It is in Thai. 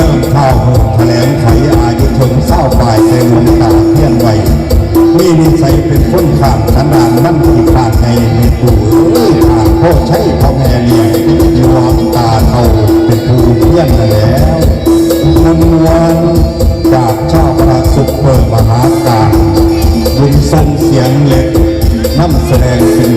ลำข้าวหกแถลงไขอายุชนเศร้าปลายเซมุนตาเพี้ยนไหวมีนิสัยเป็นคนขามขนาดมั่นที่ขาดในในตัวเอ้ยขาดพ่อใช้พ่อแม่เลี้ยงอวงตาเท่าเป็นผู้เพี้ยนแล้วมันวันจากชาประสุขเปิดมหาการยินทรงเสียงเล็กน้ำแสดงเป็น